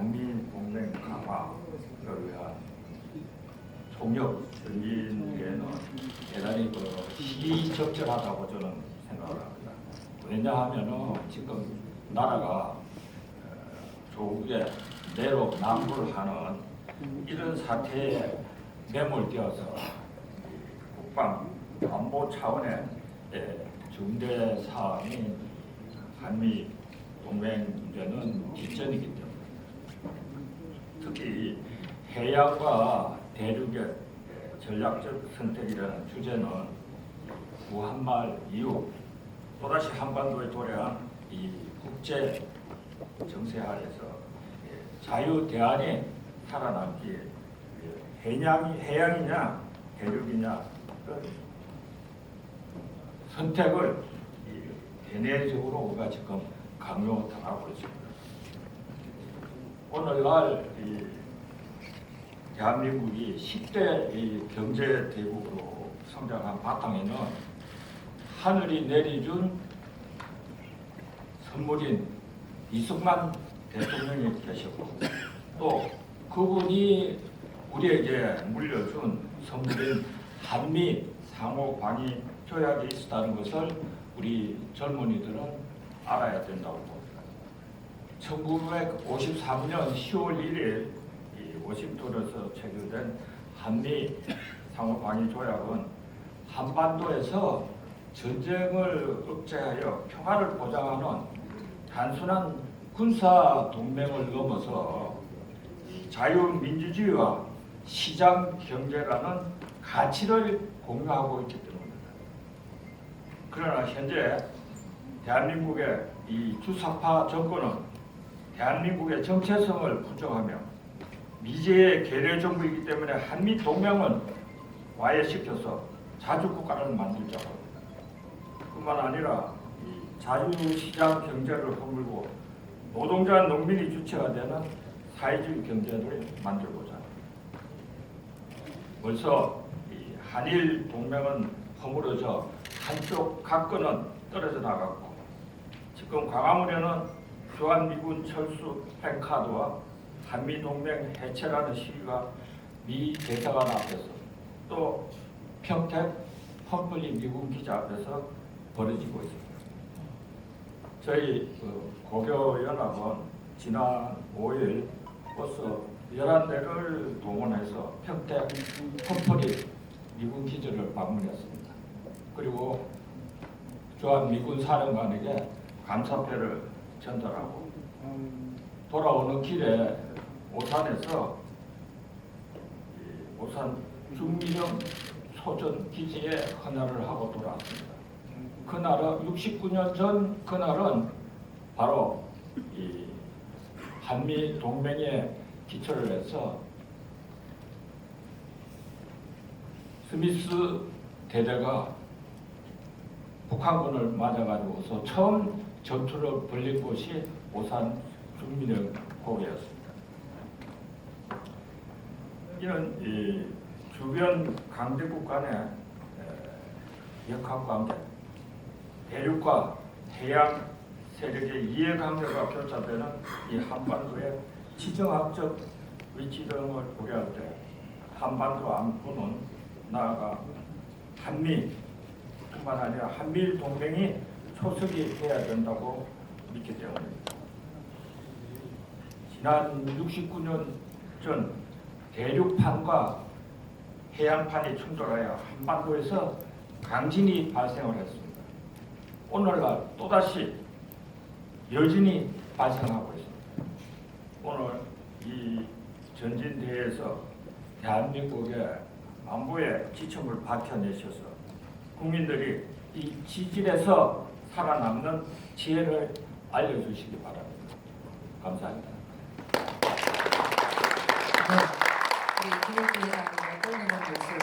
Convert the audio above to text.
한미 동맹 강화를 위한 총력 전진에는 대단히 그 시적절하다고 저는 생각을 합니다. 왜냐하면은 지금 나라가 어, 조국에 내로 남불 하는 이런 사태에 매몰되어서 이 국방 안보 차원의 예, 중대 사항인 한미 동맹 문제는 뒷전이기 때문에 특히 해양과 대륙의 전략적 선택이라는 주제는 구한말 이후 또다시 한반도에 도래한 이 국제 정세 하에서 예, 자유 대안이 살아남기 위해 해양이 해양이냐 대륙이냐 그 선택을 이 대내적으로 우리가 지금 강요당하고 있습니다. 오늘날 이 대한민국이 10대 이 경제 대국으로 성장한 바탕에는 하늘이 내려준 선물인 이승만 대통령이 계셨고 또 그분이 우리에게 물려준 선물인 한미 상호 방위 조약이 있었다는 것을 우리 젊은이들은 알아야 된다고 봅니다. 1953년 10월 1일 이 워싱턴에서 체결된 한미 상호 방위 조약은 한반도에서 전쟁을 억제하여 평화를 보장하는 단순한 군사 동맹을 넘어서 자유민주주의와 시장 경제라는 가치를 공유하고 있기 때문입니다. 그러나 현재 대한민국의 이 주사파 정권은 대한민국의 정체성을 부정하며 미제의 계례 정부이기 때문에 한미 동맹은 와해시켜서 자주국가를 만들자고 합니다. 뿐만 아니라 이 자유시장 경제를 허물고 노동자 농민이 주체가 되는 사회주의 경제를 만들고자 합니다. 벌써 이 한일 동맹은 허물어져 한쪽 각권은 떨어져 나갔고 지금 광화문에는 주한미군 철수 팬카드와 한미동맹 해체라는 시위가 미 대사관 앞에서 또 평택 펌플리 미군 기자 앞에서 벌어지고 있습니다. 저희 그 고교연합은 지난 5일 버스 11대를 동원해서 평택 펌플리 미군 기지를 방문했습니다. 그리고 주한 미군 사령관에게 감사패를 전달하고 돌아오는 길에 오산에서 이 오산 중민영 소전 기지에 헌화를 하고 돌아왔습니다. 그날은 69년 전 그날은 바로 이 한미 동맹에 기초를 해서 스미스 대대가 북한군을 맞아가지고서 처음 전투를 벌린 곳이 오산 중민의 고개였습니다. 이런 이 주변 강대국 간의 에, 역학 관계, 대륙과 해양 세력의 이해관계가 교차되는 이 한반도의 지정학적 위치 등을 고려할 때 한반도 안보는 나아가 한미 뿐만 아니라 한미일 동맹이 초석이 돼야 된다고 믿기 때문입니다. 지난 69년 전 대륙판과 해양판이 충돌하여 한반도에서 강진이 발생을 했습니다. 오늘날 또다시 여진이 발생하고 있습니다. 오늘 이 전진대회에서 대한민국의 안보에 지침을 밝혀내셔서 국민들이 이 지질에서 살아남는 지혜를 알려주시기 바랍니다. 감사합니다. 김영기 회장님의 또 있는 모습